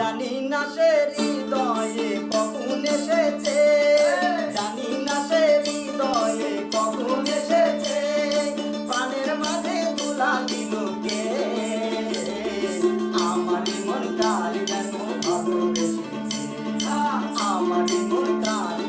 জানি না সে হৃদয়ে কখন এসেছে। জানি না সে হৃদয়ে কখন এসেছে। প্রাণের মাঝে তোলা দিল কে? আমার মন কার যেন ভালোবেসেছে। আমার মন কার